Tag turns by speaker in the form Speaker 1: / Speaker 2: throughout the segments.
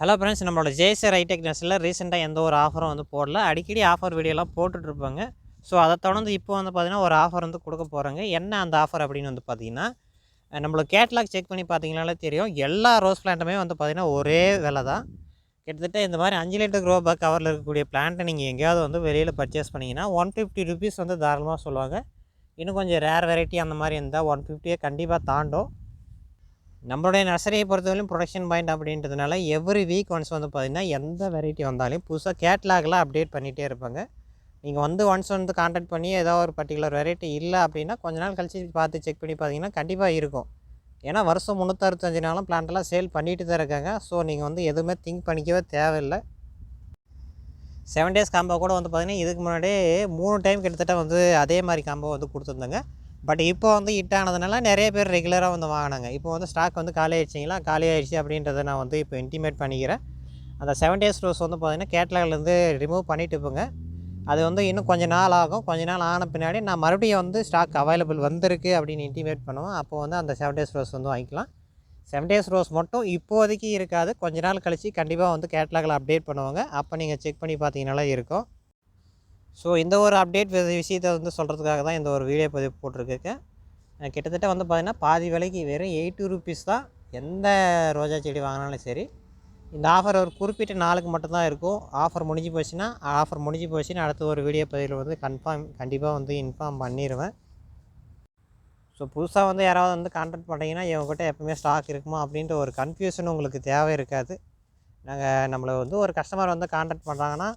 Speaker 1: Hello friends நம்மளோட ஜேசர் ஐடெக் நெஸில் ரீசெண்டாக எந்த ஒரு ஆஃபரும் வந்து போடல. அடிக்கடி ஆஃபர் வீடியோலாம் போட்டுட்ருப்பாங்க ஸோ அதை தொடர்ந்து இப்போ வந்து பார்த்திங்கன்னா ஒரு ஆஃபர் வந்து கொடுக்க போகிறாங்க என்ன அந்த ஆஃபர் அப்படின்னு வந்து பார்த்திங்கன்னா நம்மளோட கேட்லாக் செக் பண்ணி பார்த்தீங்கனாலே தெரியும். எல்லா ரோஸ் பிளான்ட்டுமே வந்து பார்த்திங்கன்னா ஒரே விலை தான். கிட்டத்தட்ட இந்த மாதிரி அஞ்சு லிட்டர் க்ரோ பேக் கவரில் இருக்கக்கூடிய பிளான்ட்டை நீங்கள் எங்கேயாவது வந்து வெளியில் பர்ச்சேஸ் பண்ணிங்கன்னா ஒன் ஃபிஃப்டி ருபீஸ் வந்து தாராளமாக சொல்லுவாங்க. இன்னும் கொஞ்சம் ரேர் வெரைட்டி அந்த மாதிரி இருந்தால் ஒன் ஃபிஃப்டியை கண்டிப்பாக தாண்டும். நம்மளுடைய நர்சரியை பொறுத்தவரையும் ப்ரொடக்ஷன் பாயிண்ட் அப்படின்றதுனால எவ்ரி வீக் ஒன்ஸ் வந்து பார்த்திங்கன்னா எந்த வெரைட்டி வந்தாலும் புதுசாக கேட்லாக்லாம் அப்டேட் பண்ணிகிட்டே இருப்பாங்க. நீங்கள் வந்து ஒன்ஸ் வந்து காண்டாக்ட் பண்ணி ஏதோ ஒரு பர்டிகுலர் வெரைட்டி இல்லை அப்படின்னா கொஞ்ச நாள் கழிச்சு பார்த்து செக் பண்ணி பார்த்தீங்கன்னா கண்டிப்பாக இருக்கும். ஏன்னா வருஷம் முந்நூற்றறுபத்தஞ்சு நாளும் பிளான்ட்டெல்லாம் சேல் பண்ணிட்டு தான் இருக்காங்க. ஸோ நீங்கள் வந்து எதுவுமே திங்க் பண்ணிக்கவே தேவையில்லை. செவன் டேஸ் காம்போ கூட வந்து பார்த்திங்கன்னா இதுக்கு முன்னாடியே மூணு டைம் கிட்டத்தட்ட வந்து அதே மாதிரி காம்போ வந்து கொடுத்துருந்தாங்க. பட் இப்போ வந்து ஹிட் ஆனதுனால நிறைய பேர் ரெகுலராக வந்து வாங்கினாங்க. இப்போ வந்து ஸ்டாக் வந்து காலி ஆயிடுச்சிங்களா? காலி ஆயிடுச்சு அப்படின்றத நான் வந்து இப்போ இன்டிமேட் பண்ணிக்கிறேன். அந்த செவன் டேஸ் ரோஸ் வந்து பார்த்திங்கன்னா கேட்லாக்லேருந்து ரிமூவ் பண்ணிட்டு போங்க. அது வந்து இன்னும் கொஞ்ச நாள் ஆகும். கொஞ்ச நாள் ஆன பின்னாடி நான் மறுபடியும் வந்து ஸ்டாக் அவைலபிள் வந்திருக்கு அப்படின்னு இன்டிமேட் பண்ணுவேன். அப்போ வந்து அந்த செவன் டேஸ் ரோஸ் வந்து வாங்கிக்கலாம். செவன் டேஸ் ரோஸ் மட்டும் இப்போதைக்கு இருக்காது. கொஞ்ச நாள் கழித்து கண்டிப்பாக வந்து கேட்லாகில் அப்டேட் பண்ணுவாங்க. அப்போ நீங்கள் செக் பண்ணி பார்த்தீங்கனாலே இருக்கும். ஸோ இந்த ஒரு அப்டேட் விஷயத்தை வந்து சொல்கிறதுக்காக தான் இந்த ஒரு வீடியோ பதிவு போட்டிருக்கேன். கிட்டத்தட்ட வந்து பார்த்திங்கன்னா பாதி விலைக்கு வெறும் எயிட்டி ருபீஸ் தான் எந்த ரோஜா செடி வாங்கினாலும் சரி இந்த ஆஃபர் ஒரு குறிப்பிட்ட நாளுக்கு மட்டும்தான் இருக்கும். ஆஃபர் முடிஞ்சு போச்சுன்னா ஆஃபர் முடிஞ்சு போச்சுன்னா அடுத்த ஒரு வீடியோ பதிவில் வந்து கன்ஃபார்ம் கண்டிப்பாக வந்து இன்ஃபார்ம் பண்ணிடுவேன் ஸோ புதுசாக வந்து யாராவது வந்து கான்டாக்ட் பண்ணிங்கன்னா இவங்ககிட்ட எப்பவுமே ஸ்டாக் இருக்குமா அப்படின்ற ஒரு கன்ஃபியூஷன் உங்களுக்கு தேவை இருக்காது. நாங்கள் நம்மளை வந்து ஒரு கஸ்டமர் வந்து கான்டாக்ட் பண்ணுறாங்கன்னா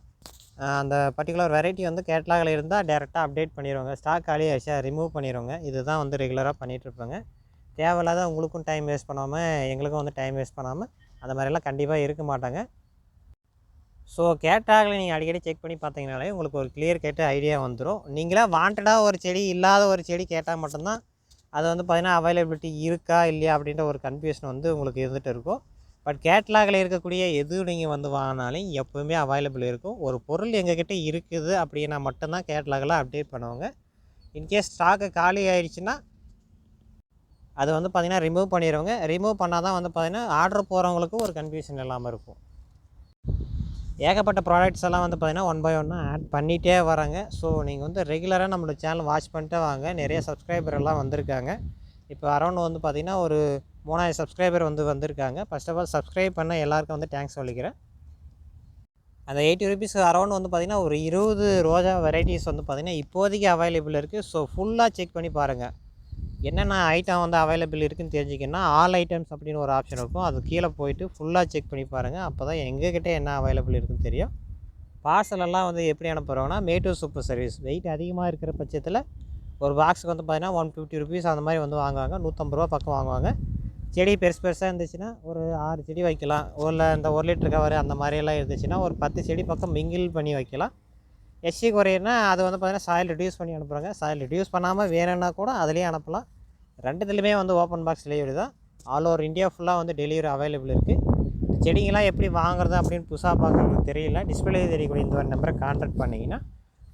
Speaker 1: அந்த பர்டிகுலர் வெரைட்டி வந்து கேட்லாகில் இருந்தால் டேரெக்டாக அப்டேட் பண்ணிடுவாங்க ஸ்டாக் காலி ரிமூவ் பண்ணிடுவாங்க இதுதான் வந்து ரெகுலராக பண்ணிகிட்ருப்பாங்க தேவையில்லாத உங்களுக்கும் டைம் வேஸ்ட் பண்ணாமல் எங்களுக்கும் வந்து டைம் வேஸ்ட் பண்ணாமல் அந்த மாதிரிலாம் கண்டிப்பாக இருக்க மாட்டாங்க. ஸோ கேட்டாகலை நீங்கள் அடிக்கடி செக் பண்ணி பார்த்தீங்கனாலே உங்களுக்கு ஒரு கிளியர் கேட்டு ஐடியா வந்துடும் நீங்களாக வாண்டடாக ஒரு செடி இல்லாத ஒரு செடி கேட்டால் மட்டும்தான் அது வந்து பார்த்திங்கன்னா அவைலபிலிட்டி இருக்கா இல்லையா அப்படின்ற ஒரு கன்ஃபியூஷன் வந்து உங்களுக்கு இருந்துகிட்டு இருக்கும். பட் கேட்லாகில் இருக்கக்கூடிய எது நீங்கள் வந்து வாங்கினாலும் எப்போவுமே அவைலபிள் இருக்கும். ஒரு பொருள் எங்ககிட்ட இருக்குது அப்படின்னா மட்டும்தான் கேட்லாகில் அப்டேட் பண்ணுவாங்க. இன்கேஸ் ஸ்டாக்கு காலி ஆயிடுச்சுன்னா அது வந்து பார்த்திங்கன்னா ரிமூவ் பண்ணிடுவாங்க ரிமூவ் பண்ணால் தான் வந்து பார்த்திங்கன்னா ஆர்டர் போகிறவங்களுக்கும் ஒரு கன்ஃபியூஷன் இல்லாமல் இருக்கும். ஏகப்பட்ட ப்ராடக்ட்ஸ் எல்லாம் வந்து பார்த்திங்கன்னா ஒன் பை ஒன்னாக ஆட் பண்ணிகிட்டே வராங்க. ஸோ நீங்கள் வந்து ரெகுலராக நம்மளோட சேனல் வாட்ச் பண்ணிட்டே வாங்க. நிறைய சப்ஸ்கிரைபர் எல்லாம் வந்திருக்காங்க. இப்போ அரௌண்ட் வந்து பார்த்திங்கன்னா ஒரு மூணாயிரம் சப்ஸ்கிரைபர் வந்து வந்திருக்காங்க. ஃபர்ஸ்ட் ஆஃப் ஆல் சப்ஸ்கிரைப் பண்ண எல்லாருக்கும் வந்து தேங்க்ஸ் சொல்லிக்கிறேன். அந்த எயிட்டி ருபீஸ் அரௌண்ட் வந்து பார்த்திங்கன்னா ஒரு இருபது ரோஜா வெரைட்டிஸ் வந்து பார்த்திங்கன்னா இப்போதைக்கு அவைலபிள் இருக்குது ஸோ ஃபுல்லாக செக் பண்ணி பாருங்கள் என்னென்ன ஐட்டம் வந்து அவைலபிள் இருக்குதுன்னு தெரிஞ்சிக்கன்னா ஆல் ஐட்டம்ஸ் அப்படின்னு ஒரு ஆப்ஷன் இருக்கும். அது கீழே போயிட்டு ஃபுல்லாக செக் பண்ணி பாருங்கள் அப்போ தான் எங்ககிட்ட என்ன அவைலபிள் இருக்குன்னு தெரியும். பார்சலெல்லாம் வந்து எப்படி அனுப்புகிறோம்னா மேட்டூர் சூப்பர் சர்வீஸ் வெயிட் அதிகமாக இருக்கிற பட்சத்தில் ஒரு பாக்ஸுக்கு வந்து பார்த்தீங்கன்னா ஒன் ஃபிஃப்டி ருபீஸ் அந்த மாதிரி வந்து வாங்குவாங்க. நூற்றம்பது ரூபா பக்கம் வாங்குவாங்க. செடி பெருசு பெருசாக இருந்துச்சுன்னா ஒரு ஆறு செடி வைக்கலாம். ஒரு இந்த ஒரு லிட்டர் கவர் அந்த மாதிரியெல்லாம் இருந்துச்சுன்னா ஒரு பத்து செடி பக்கம் மிங்கில் பண்ணி வைக்கலாம். எஸ்சி குறையினா அது வந்து பார்த்திங்கன்னா சாயில் ரிடியூஸ் பண்ணி அனுப்புகிறாங்க சாயில் ரிடியூஸ் பண்ணாமல் வேணும்னா கூட அதுலேயே அனுப்பலாம். ரெண்டுத்துலேயுமே வந்து ஓப்பன் பாக்ஸ் டெலிவரி தான். ஆல் ஓவர் இந்தியா ஃபுல்லாக வந்து டெலிவரி அவைலபிள் இருக்குது செடிங்கெல்லாம் எப்படி வாங்குறது அப்படின்னு புதுசாக பார்க்குறதுக்கு தெரியல. டிஸ்பிளே தெரியக்கூடிய இந்த ஒரு நம்பரை கான்டாக்ட் பண்ணிங்கன்னா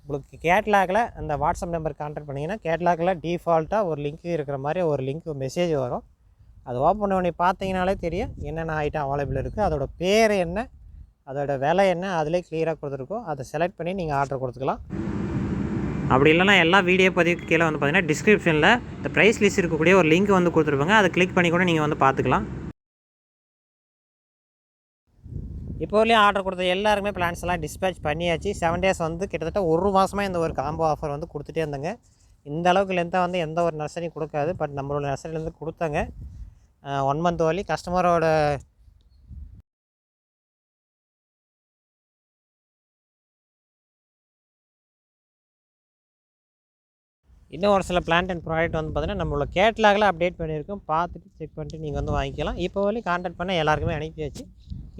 Speaker 1: உங்களுக்கு கேட்லாகில் அந்த வாட்ஸ்அப் நம்பர் கான்டாக்ட் பண்ணிங்கன்னா கேட்லாகில் டிஃபால்ட்டாக ஒரு லிங்க் இருக்கிற மாதிரி ஒரு லிங்க் மெசேஜ் வரும். அது ஓப்பன் பண்ணி பார்த்தீங்கனாலே தெரியும் என்னென்ன ஐட்டம் அவைலபிள் இருக்குது அதோட பேர் என்ன அதோட விலை என்ன அதிலே கிளியராக கொடுத்துருக்கோம். அதை செலக்ட் பண்ணி நீங்கள் ஆர்டர் கொடுத்துக்கலாம். அப்படி இல்லைனா எல்லா வீடியோ பதிவுக்கு கீழே வந்து பார்த்தீங்கன்னா டிஸ்கிரிப்ஷனில் இந்த ப்ரைஸ் லிஸ்ட் இருக்கக்கூடிய ஒரு லிங்க் வந்து கொடுத்துருப்பாங்க. அதை கிளிக் பண்ணி கூட நீங்கள் வந்து பார்த்துக்கலாம். இப்போ வரலையும் ஆர்டர் கொடுத்த எல்லாருமே பிளான்ஸ் எல்லாம் டிஸ்பேச் பண்ணியாச்சு. செவன் டேஸ் வந்து கிட்டத்தட்ட ஒரு மாதமாக இந்த ஒரு காம்போ ஆஃபர் வந்து கொடுத்துட்டே இருந்தாங்க. இந்த அளவுக்கு லென்த்தாக வந்து எந்த ஒரு நர்சரியும் கொடுக்காது. பட் நம்மளோட நர்சரிலேருந்து கொடுத்தாங்க. ஒன் மந்த் ஓலி கஸ்டமரோட இன்னும் ஒரு சில பிளான்ட் அண்ட் ப்ராடக்ட் வந்து பார்த்தீங்கன்னா நம்மளோட கேட்லாகில் அப்டேட் பண்ணியிருக்கோம். பார்த்துட்டு செக் பண்ணிட்டு நீங்கள் வந்து வாங்கிக்கலாம். இப்போ வரையும் காண்டாக்ட் பண்ண எல்லாருக்குமே அனுப்பியாச்சு.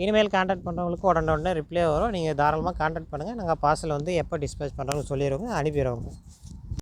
Speaker 1: இனிமேல் காண்டாக்ட் பண்ணுறவங்களுக்கு உடனே உடனே ரிப்ளை வரும். நீங்கள் தாராளமாக காண்டாக்ட் பண்ணுங்கள் நாங்கள் பார்சல் வந்து எப்போ டிஸ்பேச் பண்ணுறோன்னு சொல்லிடுவோங்க. அனுப்பிடுவோங்க.